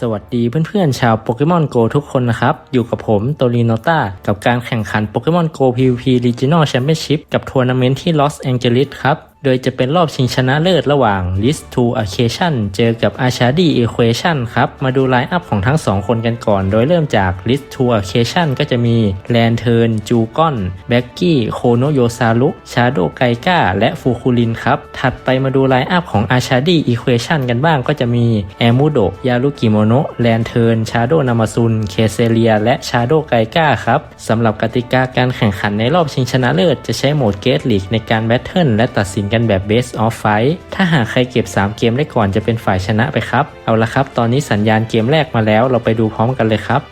สวัสดีเพื่อนๆชาวโปเกมอนโกทุกคนนะครับ อยู่กับผมโตริโนต้ากับการแข่งขันโปเกมอนโก PVP Regional Championship กับทัวร์นาเมนต์ที่ลอสแองเจลิสครับ โดยจะเป็นรอบชิงชนะเลิศระหว่าง List to Occasion เจอกับ a r c h a d y Equation ครับ มาดูไลน์อัพของทั้งสองคนกันก่อน โดยเริ่มจาก List to Occasion ก็จะมี Lantern จูกอนแบ็กกี้โคโนโยซารุชาโดไกกาและฟูคูลินครับ ถัดไปมาดูไลน์อัพของ a r c h a d y Equation กันบ้างก็จะมีแอมูโดยารุกิโมโนะแลนเทิร์นชาโดนามาซุนเคเซเลีย และชาโดไกกาครับสำหรับกติกาการแข่งขันในรอบชิงชนะเลิศจะใช้โหมดเกตลีกในการแบทเทิลและตัดสินกันันแบบ Best of Fight ถ้าหากใครเก็บ 3 เกมได้ก่อนจะเป็นฝ่ายชนะไปครับ เอาละครับ ตอนนี้สัญญาณเกมแรกมาแล้ว เราไปดูพร้อมกันเลยครับ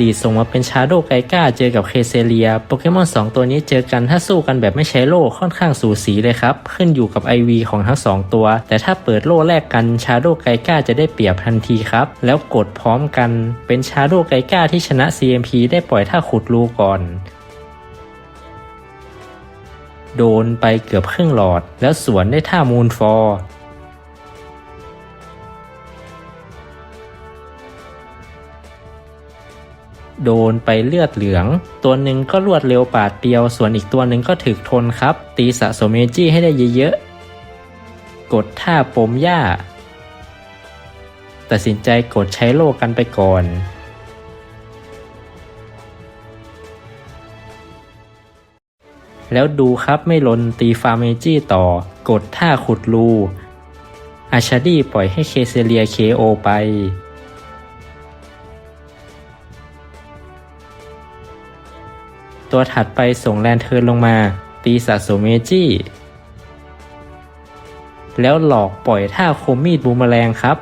ลีดส่งมาเป็นชาโดไกกาเจอกับเคเซเลีย โปเกมอน 2 ตัวนี้เจอกันถ้าสู้กันแบบไม่ใช้โล่ค่อนข้างสูสีเลยครับ ขึ้นอยู่กับ IV ของทั้ง 2 ตัว แต่ถ้าเปิดโล่แรกกันชาโดไกกาจะได้เปรียบทันทีครับ แล้วกดพร้อมกันเป็นชาโดไกกาที่ชนะ CMP ได้ปล่อยท่าขุดรูก่อน โดนไปเกือบครึ่งหลอด แล้วสวนได้ท่ามูนฟอร์โดนไปเลือดเหลือง ตัวหนึ่งก็รวดเร็วปาดเดียว ส่วนอีกตัวหนึ่งก็ถึกทนครับ ตีสะสมเมจี้ให้ได้เยอะๆ กดท่าปมหญ้า ตัดสินใจกดใช้โลกันไปก่อน แล้วดูครับไม่ลนตีฟาร์เมจี้ต่อ กดท่าขุดรูอาชาดีปล่อยให้เคเซเลียเคโอไป ตัวถัดไปส่งแลนเทิร์นลงมา ตีสะสมเมจี้ แล้วหลอกปล่อยท่าคมมีดบูมแมลงครับ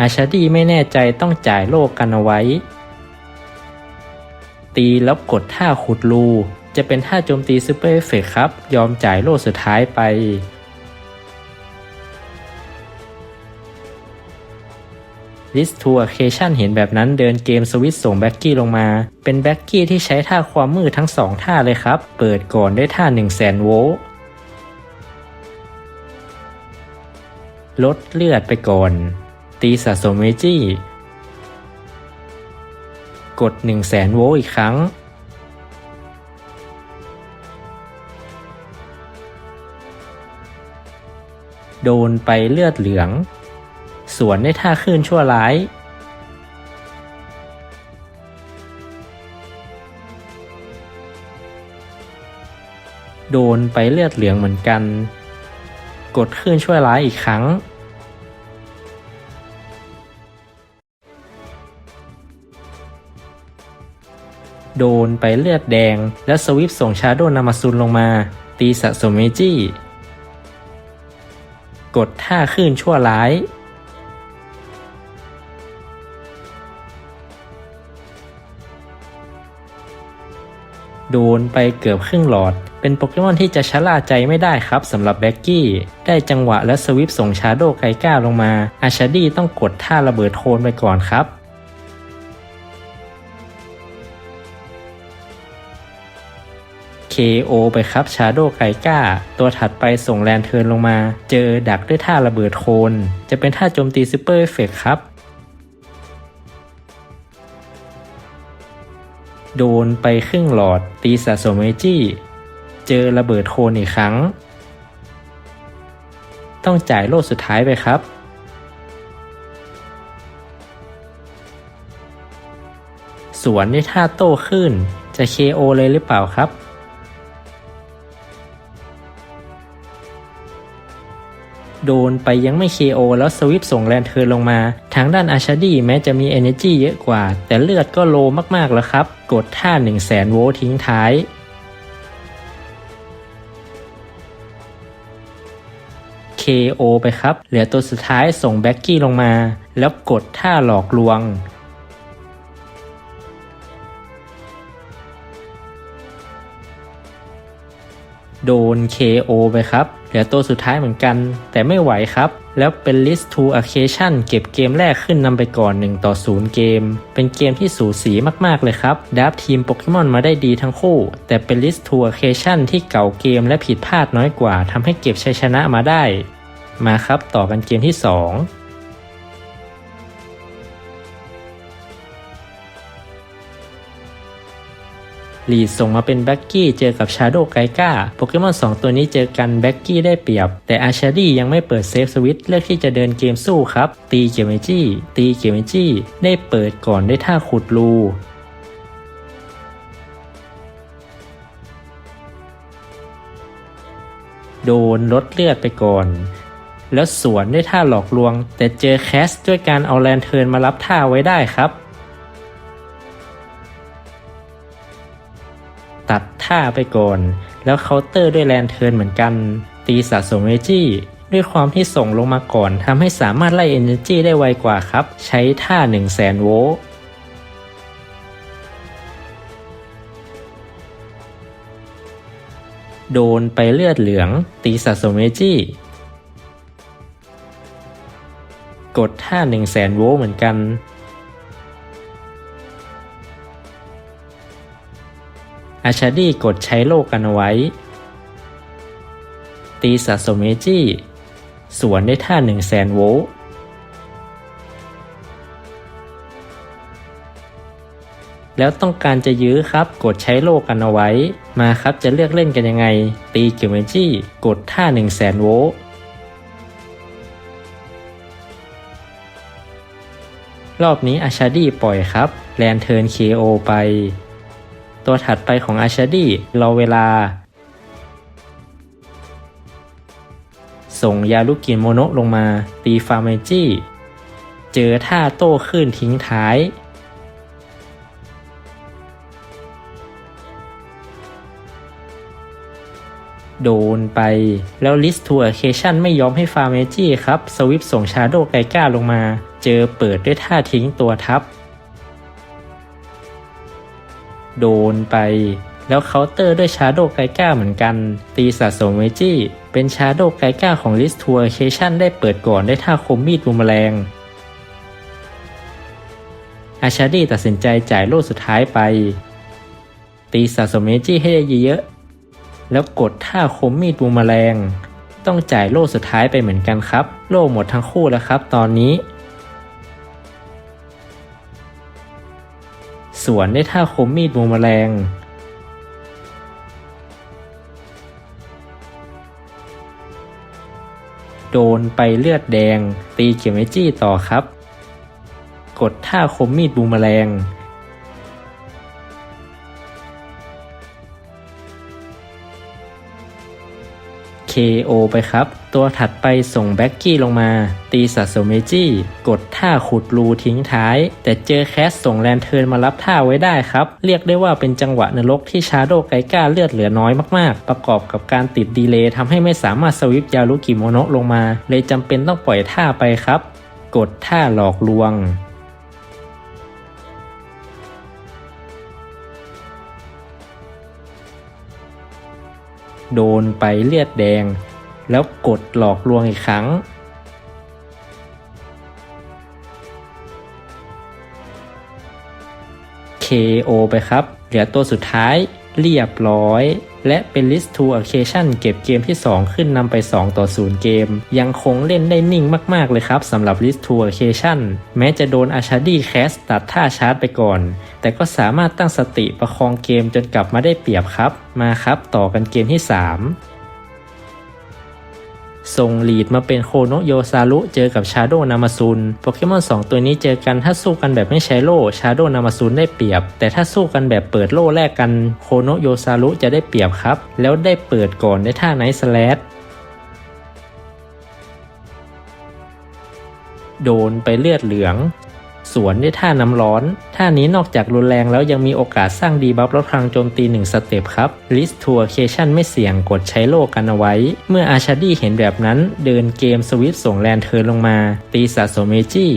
อาชาดีไม่แน่ใจต้องจ่ายโลกกันเอาไว้ ตีแล้วกดท่าขุดรูจะเป็นท่าโจมตีซูเปอร์เอฟเฟกครับ ยอมจ่ายโลสุดท้ายไป ลิสทัวเคชันเห็นแบบนั้นเดินเกมสวิตส่งแบ็กกี้ลงมา เป็นแบ็กกี้ที่ใช้ท่าความมืดทั้งสองท่าเลยครับ เปิดก่อนด้วยท่า 1 0 0 0 0แสนโวลต์ลดเลือดไปก่อน ตีสะสมเมจี้ กด 1 0 0 0 0แสนโวลต์อีกครั้ง โดนไปเลือดเหลือง สวนได้ท่าคลื่นชั่วร้าย โดนไปเลือดเหลืองเหมือนกัน กดคลื่นชั่วร้ายอีกครั้ง โดนไปเลือดแดง แล้วสวิปส่งชาโดนามาซุนลงมา ตีสะสมเมจี้ กดท่าคลื่นชั่วร้าย โดนไปเกือบครึ่งหลอด เป็นโปเกมอนที่จะชะล่าใจไม่ได้ครับสำหรับแบ็กกี้ ได้จังหวะและสวิปส่งชาโดไกก้าลงมา อาชาดีต้องกดท่าระเบิดโทนไปก่อนครับ KO ไปครับชาโดไกก้า ตัวถัดไปส่งแลนเทิร์นลงมา เจอดักด้วยท่าระเบิดโคน จะเป็นท่าโจมตีซูเปอร์เอฟเฟกครับ โดนไปครึ่งหลอด ตีสะสมเมจี้ เจอระเบิดโคนอีกครั้ง ต้องจ่ายโลดสุดท้ายไปครับสวนด้วยท่าโต้ขึ้น จะ KO เลยหรือเปล่าครับ โดนไปยังไม่ KO แล้วสวิปส่งแลนเทิร์นลงมา ทางด้านอาชาดีแม้จะมี Energy เยอะกว่า แต่เลือดก็โลมากๆแล้วครับ กดท่า 1 0 0 0 0แสนโวลต์ทิ้งท้าย KO ไปครับ เหลือตัวสุดท้ายส่งแบ็กกี้ลงมา แล้วกดท่าหลอกลวงโดน KO ไปครับ ลือตัวสุดท้ายเหมือนกัน แต่ไม่ไหวครับ แล้วเป็น List to Occasion เก็บเกมแรกขึ้นนำไปก่อน 1 ต่อ 0 เกม เป็นเกมที่สูสีมากๆเลยครับดับทีมโปเกมอนมาได้ดีทั้งคู่ แต่เป็น List to Occasion ที่เก่าเกมและผิดพลาดน้อยกว่าทำให้เก็บชัยชนะมาได้ มาครับต่อกันเกมที่ 2 ลีดส่งมาเป็นแบ็กกี้เจอกับชาโดไกก้าโปเกมอน2 ตัวนี้เจอกันแบ็กกี้ได้เปรียบ แต่อาชาดียังไม่เปิดเซฟสวิตเลือกที่จะเดินเกมสู้ครับ ตีเกมเมจี้ ตีเกมเมจี้ ได้เปิดก่อนได้ท่าขุดรูโดนลดเลือดไปก่อน แล้วสวนด้วยท่าหลอกลวง แต่เจอแคสด้วยการเอาแลนเทิร์นมารับท่าไว้ได้ครับ ตัดท่าไปก่อน แล้วเคาน์เตอร์ด้วยแลนเทิร์นเหมือนกัน ตีสะสมเอจี้ ด้วยความที่ส่งลงมาก่อนทำให้สามารถไล่ Energy ได้ไวกว่าครับ ใช้ท่า 1 0 0 0 0แสนโวลต์โดนไปเลือดเหลือง ตีสะสมเอจี้กดท่า 1 0 0 0 0แสนโวลต์เหมือนกัน อาชาดีกดใช้โลกกันเอาไว้ ตีสะสมเอจี้ สวนได้ท่า1 0 0 0 0แสนโวลต์แล้วต้องการจะยื้อครับ กดใช้โลกันเอาไว้ มาครับจะเลือกเล่นกันยังไง ตีเกียวเมจี้ กดท่า 1 0 0 0 0แสนโวลต์รอบนี้อาชาดีปล่อยครับ แลนเทิร์น KO ไป ตัวถัดไปของอาชาดีรอเวลา ส่งยาลุกินโมโนะลงมาตีฟาร์เมจี้เจอท่าโต้ขึ้นทิ้งท้าย โดนไปแล้วลิสทัวร์เคชันไม่ยอมให้ฟาร์เมจี้ครับ สวิปส่งชาโดไกก้าลงมา เจอเปิดด้วยท่าทิ้งตัวทับ โดนไป แล้วเคาน์เตอร์ด้วยชาโดไกก้าเหมือนกัน ตีสะสมเวจี้เป็นชาโดไกก้าของลิสทัวร์เคชันได้เปิดก่อนได้ท่าคมมีดบูมแมลงอาชาดีตัดสินใจจ่ายโล่สุดท้ายไป ตีสะสมเวจี้ให้ได้เยอะๆแล้วกดท่าคมมีดบูมแมลง ต้องจ่ายโล่สุดท้ายไปเหมือนกันครับ โลหมดทั้งคู่แล้วครับตอนนี้ สวนได้ท่าคมมีดบูมแมลง โดนไปเลือดแดง ตีเขียวเมจี้ต่อครับ กดท่าคมมีดบูมแมลง KO ไปครับ ตัวถัดไปส่งแบ็กกี้ลงมา ตีสะสมเมจี้กดท่าขุดรูทิ้งท้าย แต่เจอแคสส่งแลนเทิร์นมารับท่าไว้ได้ครับ เรียกได้ว่าเป็นจังหวะนรกที่ชาโดไกก้าเลือดเหลือน้อยมากๆ ประกอบกับการติดดีเลย์ทำให้ไม่สามารถสวิปยาลุกิโมโนะลงมา เลยจำเป็นต้องปล่อยท่าไปครับ กดท่าหลอกลวง โดนไปเลือดแดง แล้วกดหลอกลวงอีกครั้ง KO ไปครับ เหลือตัวสุดท้ายเรียบร้อย และเป็น List to Occasion เก็บเกมที่ 2 ขึ้นนำไป 2 ต่อ 0 เกม ยังคงเล่นได้นิ่งมากๆเลยครับสำหรับ List to Occasion แม้จะโดนอาชาดีแคสตัดท่าชาร์จไปก่อน แต่ก็สามารถตั้งสติประคองเกมจนกลับมาได้เปรียบครับ มาครับต่อกันเกมที่ 3 ส่งลีดมาเป็นโคโนโยซารุเจอกับชาโดนามาซุนโปเกมอน 2 ตัวนี้เจอกันถ้าสู้กันแบบไม่ใช้โล่ชาโดนามาซุนได้เปรียบ แต่ถ้าสู้กันแบบเปิดโล่แลกกันโคโนโยซารุจะได้เปรียบครับ แล้วได้เปิดก่อนในท่าไนท์สแลดโดนไปเลือดเหลือง สวนด้วยท่าน้ำร้อน ท่านี้นอกจากรุนแรงแล้วยังมีโอกาสสร้างดีบัฟลดพลังโจมตี 1 สเต็ปครับลิสทัวร์เคชันไม่เสี่ยงกดใช้โลกันเอาไว้ เมื่ออาชาดี้เห็นแบบนั้น เดินเกมสวิตส่งแลนเทิร์นลงมา ตีสะสมเมจี้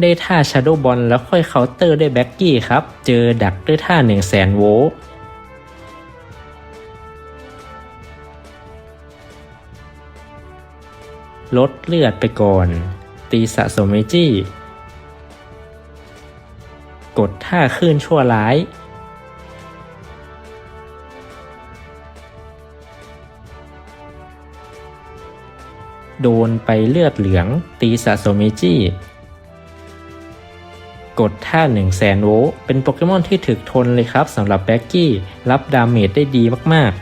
ได้ท่าชาโดบอลแล้วค่อยเคาน์เตอร์ด้วยแบ็กกี้ครับ เจอดักด้วยท่า 1 0 0 0 0แสนโวลต์ลดเลือดไปก่อน ตีสะสมเมจี้ กดท่าขึ้นชั่วร้าย โดนไปเลือดเหลืองตีสะสมเมจิกดท่า1 0 0 0 0แสนโวลต์เป็นโปเกมอนที่ถึกทนเลยครับสำหรับแบ็กกี้ รับดาเมจได้ดีมาก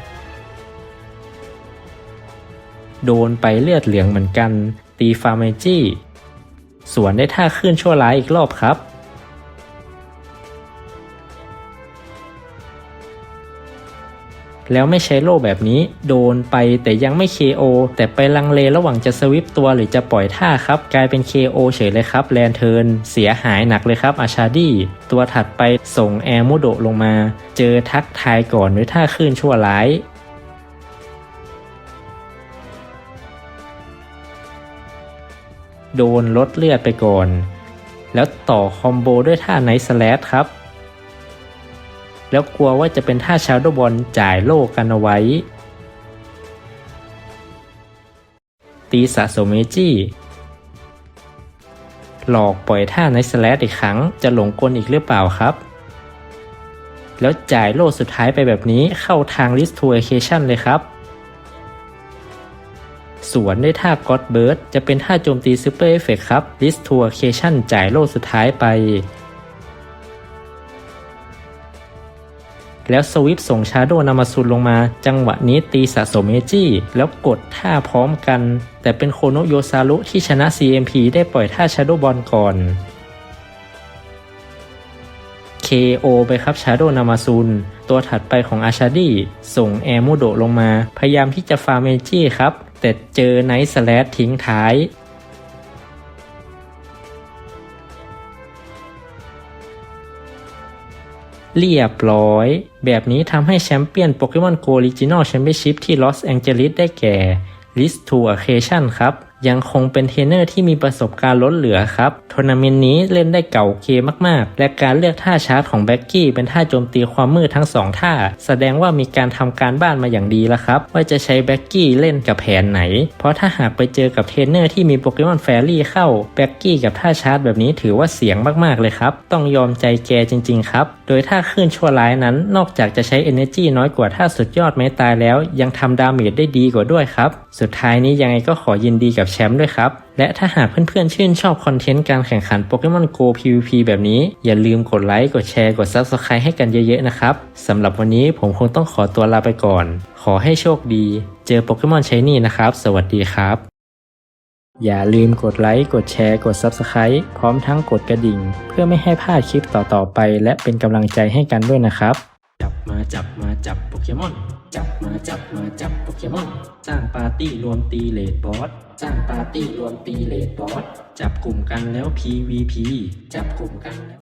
ๆโดนไปเลือดเหลืองเหมือนกัน ตีฟาร์เมจิ สวนได้ท่าขึ้นชั่วร้ายอีกรอบครับ แล้วไม่ใช้โล่แบบนี้ โดนไปแต่ยังไม่ KO แต่ไปลังเลระหว่างจะสวิปตัวหรือจะปล่อยท่าครับ กลายเป็น KO เฉยเลยครับแลนเทิร์นเสียหายหนักเลยครับอาชาดีตัวถัดไปส่งแอร์มุโดลงมา เจอทักทายก่อนด้วยท่าขึ้นชั่วร้าย โดนลดเลือดไปก่อน แล้วต่อคอมโบด้วยท่าไนท์สแลชครับ แล้วกลัวว่าจะเป็นท่าชาโดบอลจ่ายโลกกันเอาไว้ ตีสะสมเมจิหลอกปล่อยท่าไนท์สแลชอีกครั้งจะหลงกลอีกหรือเปล่าครับ แล้วจ่ายโลสุดท้ายไปแบบนี้เข้าทาง List to Occasion เลยครับ สวนด้วยท่า God Bird จะเป็นท่าโจมตี Super Effect ครับ List to Occasion จ่ายโลสุดท้ายไป แล้วสวิปส่งชาโดนามาซุนลงมา จังหวะนี้ตีสะสมเอจี้ แล้วกดท่าพร้อมกัน แต่เป็นโคโนโยซารุที่ชนะ CMP ได้ปล่อยท่าชาโดบอลก่อน KO ไปครับชาโดนามาซุนตัวถัดไปของอาชาดีส่งแอร์มูโดลงมา พยายามที่จะฟาร์มเอจี้ครับ แต่เจอไนท์สแลดทิ้งท้าย เรียบร้อย แบบนี้ทำให้แชมเปี้ยนโปเกมอนโกลิจินอลแชมเปี้ยนชิพที่ลอสแองเจลิสได้แก่ List to Occasion ครับ ยังคงเป็นเทรนเนอร์ที่มีประสบการณ์ล้นเหลือครับทัวร์นาเมนต์นี้เล่นได้เก่าเคมากๆ และการเลือกท่าชาร์จของแบ็กกี้เป็นท่าโจมตีความมืดทั้งสองท่า แสดงว่ามีการทำการบ้านมาอย่างดีแล้วครับ ว่าจะใช้แบ็กกี้เล่นกับแผนไหน เพราะถ้าหากไปเจอกับเทรนเนอร์ที่มีโปเกมอนแฟรี่เข้าแบ็กกี้กับท่าชาร์จแบบนี้ถือว่าเสียงมากๆเลยครับ ต้องยอมใจแกจริง ๆ ครับ โดยท่าขึ้นชั่วร้ายนั้น นอกจากจะใช้ Energy น้อยกว่าท่าสุดยอดไม้ตายแล้ว ยังทำดาเมจได้ดีกว่าด้วยครับ สุดท้ายนี้ยังไงก็ขอยินดีกับแชมป์ด้วยครับ และถ้าหากเพื่อนๆ ชื่นชอบคอนเทนต์การแข่งขันโปเกมอน Go PVP แบบนี้ อย่าลืมกดไลค์ กดแชร์ กด Subscribe ให้กันเยอะๆ นะครับสำหรับวันนี้ผมคงต้องขอตัวลาไปก่อน ขอให้โชคดี เจอโปเกมอนใช้นี่นะครับ สวัสดีครับ อย่าลืมกดไลค์ กดแชร์ กด Subscribe พร้อมทั้งกดกระดิ่ง เพื่อไม่ให้พลาดคลิปต่อๆไป และเป็นกำลังใจให้กันด้วยนะครับ จับมาจับมาจับโปเกมอน จับมาจับมาจับโปเกมอน สร้างปาร์ตี้รวมตีเลดบอส สร้างปาร์ตี้รวมตีเลดบอสจับกลุ่มกันแล้ว PVP จับกลุ่มกันแล้ว